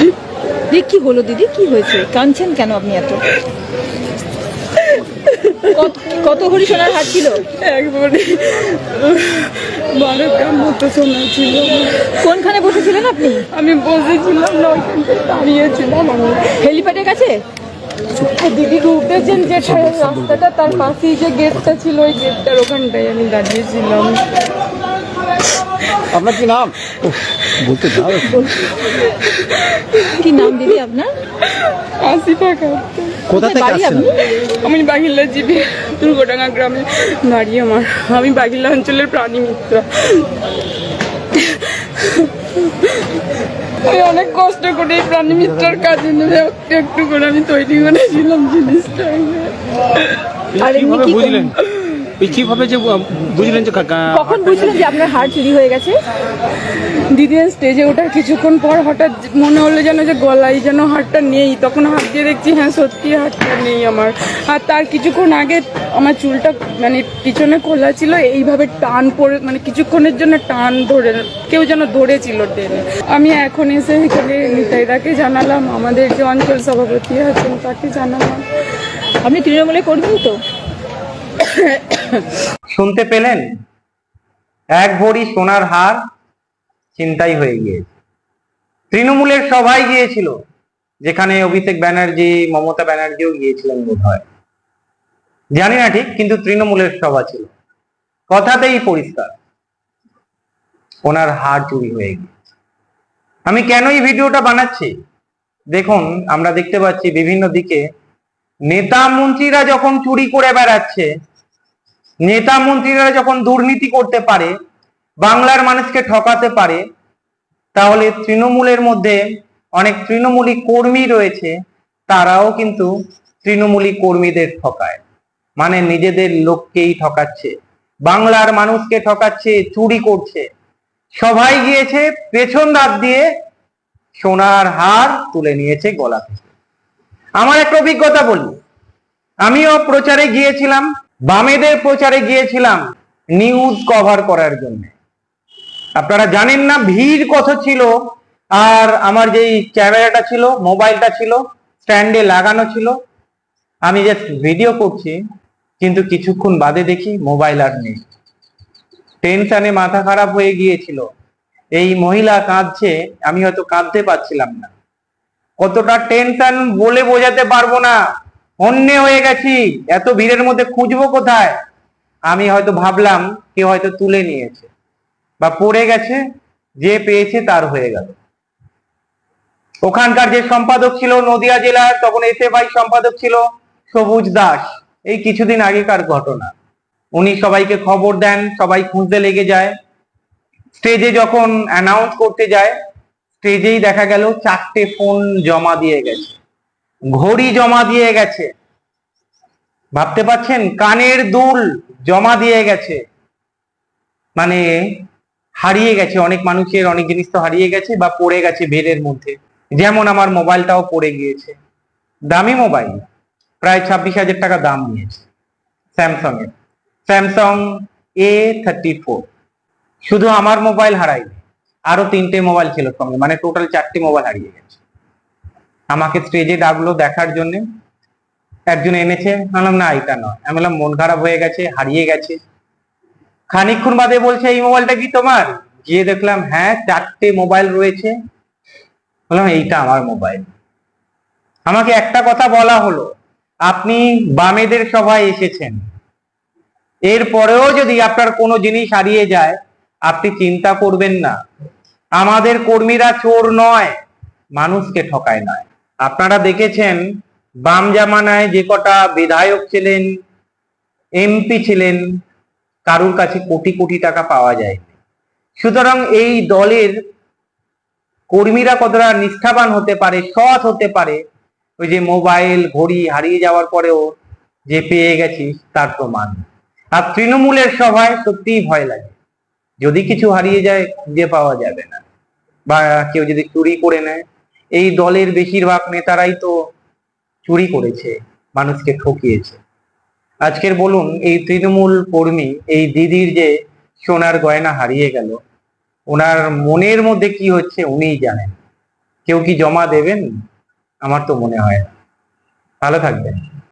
দিদি কি হলো দিদি? কি হয়েছে? কাঁদছেন কেন আপনি এত? কত- ভরি সোনার হাত ছিল? একবারে। বারো গ্রাম মতো সোনা ছিল। কোনখানে বসেছিলেন আপনি? আমি বসেছিলাম না দাঁড়িয়েছিলাম আমি। হেলিপ্যাডের কাছে? দিদি উঠেছেন যে রাস্তাটা তার পাশেই যে গেটটা ছিল ওই গেটটার ওখানটায় আমি দাঁড়িয়েছিলাম। আপনার কি নাম? বলতে দাও কি নাম দিদি আপনার? আশি টাকা কোথা থেকে আসছেন? আমি বাগিলা জীবী দুর্গডাঙ্গা গ্রামে বাড়ি আমার। আমি বাগিলা অঞ্চলের প্রাণী মিত্র। আমি অনেক কষ্ট করে এই প্রাণী মিত্রের কাজে নেমে একটু একটু করে আমি তৈরি করেছিলাম জিনিসটা। আর এমনি কি বুঝলেন? কীভাবে যে বুঝলেন যে কখন বুঝলেন যে আপনার হার চুরি হয়ে গেছে? দিদি স্টেজে ওঠার কিছুক্ষণ পর হঠাৎ মনে হলো যেন যে গলায় যেন হারটা নেই। তখন হাত দিয়ে দেখছি হ্যাঁ সত্যি হারটা নেই আমার। আর তার কিছুক্ষণ আগে আমার চুলটা মানে পিছনে খোলা ছিল এইভাবে টান পড়ে মানে কিছুক্ষণের জন্য টান ধরে কেউ যেন ধরেছিল টেনে। আমি এখন এসে এখানে নিতাইদাকে জানালাম আমাদের যে অঞ্চল সভাপতি আছেন তাকে জানালাম। আপনি তৃণমূলে কর্মী তো? শুনতে পেলেন? এক ভরি সোনার হার চিন্তাই হয়ে গিয়েছে। তৃণমূলের সবাই গিয়েছিল, যেখানে অভিষেক ব্যানার্জি, মমতা ব্যানার্জিও গিয়েছিলেন বোধ হয় জানি না ঠিক, কিন্তু তৃণমূলের সভা ছিল। কথাতেই পরিষ্কার ওনার হার চুরি হয়ে গিয়েছে। আমি কেন এই ভিডিওটা বানাচ্ছি? দেখুন, আমরা দেখতে পাচ্ছি বিভিন্ন দিকে নেতা মন্ত্রীরা যখন চুরি করে বেড়াচ্ছে, নেতা মন্ত্রীরা যখন দুর্নীতি করতে পারে, বাংলার মানুষকে ঠকাতে পারে, তাহলে তৃণমূলের মধ্যে অনেক তৃণমূলী কর্মী রয়েছে, তারাও কিন্তু তৃণমূলী কর্মীদের ঠকায়। মানে নিজেদের লোককেই ঠকাচ্ছে। বাংলার মানুষকে ঠকাচ্ছে, চুরি করছে। সবাই গিয়েছে, পেছন দাঁত দিয়ে সোনার হার তুলে নিয়েছে গলা থেকে। আমার একটা অভিজ্ঞতা বলি। আমিও প্রচারে গিয়েছিলাম, বামেদের প্রচারে গিয়েছিলাম নিউজ কভার করার জন্য। আপনারা জানেন না, ভিড় কত ছিল, আর আমার যেই ক্যামেরাটা ছিল, মোবাইলটা ছিল, স্ট্যান্ডে লাগানো ছিল। আমি জাস্ট ভিডিও করছি, কিন্তু কিছুক্ষণ বাদে দেখি মোবাইল আর নেই। টেনশনে মাথা খারাপ হয়ে গিয়েছিল। এই মহিলা কাঁদছে, আমি হয়তো কাঁদতে পারছিলাম না। কতটা টেনশন বলে বোঝাতে পারব না। অন্য হয়ে গেছি। এত ভিড়ের মধ্যে খুঁজবো কোথায়? আমি হয়তো ভাবলাম কেউ হয়তো তুলে নিয়েছে। বা পড়ে গেছে, যে পেয়েছে তার হয়ে গেল। ওখানকার যে সম্পাদক ছিল নদিয়া জেলার, তখন এসএফআই সম্পাদক ছিল সবুজ দাস। এই কিছুদিন আগেকার ঘটনা। উনি সবাইকে খবর দেন, সবাই খুঁজতে লেগে যায়। স্টেজে যখন অ্যানাউন্স করতে যায় স্টেজেই দেখা গেল চারটে ফোন জমা দিয়ে গেছে। ঘড়ি জমা দিয়ে গেছে। ভাবতে পারছেন? কানের দুল জমা দিয়ে গেছে। মানে হারিয়ে গেছে। অনেক মানুষের অনেক জিনিস তো হারিয়ে গেছে বা পড়ে গেছে ভিড়ের মধ্যে। যেমন আমার মোবাইলটাও পড়ে গিয়েছে। দামি মোবাইল। প্রায় ছাব্বিশ হাজার টাকা দাম নিয়েছে স্যামসং এর স্যামসং এ থার্টি ফোর শুধু আমার মোবাইল হারাইনি আরও তিনটে মোবাইল ছিল সঙ্গে মানে টোটাল চারটে মোবাইল হারিয়ে গেছে। আমাকে স্টেজে ডাকলো দেখার জন্য। একজন এনেছে বললাম, না, এটা নয়। আমি বললাম, মন খারাপ হয়ে গেছে, হারিয়ে গেছে। খানিকক্ষণ বাদে বলছে, এই মোবাইলটা কি তোমার? গিয়ে দেখলাম হ্যাঁ চারটে মোবাইল রয়েছে। বললাম, এইটা আমার মোবাইল আমাকে একটা কথা বলা হলো, আপনি বামেদের সভায় এসেছেন। এরপরেও যদি আপনার কোনো জিনিস হারিয়ে যায়, আপনি চিন্তা করবেন না। আমাদের কর্মীরা চোর নয়, মানুষকে ঠকায় নয়। আপনারা দেখেছেন, বাম জামানায় যে কটা বিধায়ক ছিলেন, এমপি ছিলেন, কারুর কাছে কোটি কোটি টাকা পাওয়া যায় সুতরাং এই দলের কর্মীরা কতটা নিষ্ঠাবান হতে পারে, সৎ হতে পারে, ওই যে মোবাইল ঘড়ি হারিয়ে যাওয়ার পরেও যে পেয়ে গেছিস তার প্রমাণ। আর তৃণমূলের সভায় সত্যিই ভয় লাগে। যদি কিছু হারিয়ে যায়, খুঁজে পাওয়া যাবে না। বা কেউ যদি চুরি করে নেয়, এই দলের বেশিরভাগ নেতারাই তো চুরি করেছে, মানুষকে ঠকিয়েছে। আজকের বলুন, এই তৃণমূল কর্মী, এই দিদির যে সোনার গয়না হারিয়ে গেল, ওনার মনের মধ্যে কি হচ্ছে উনিই জানেন। কেউ কি জমা দেবেন? আমার তো মনে হয় না। ভালো থাকবেন।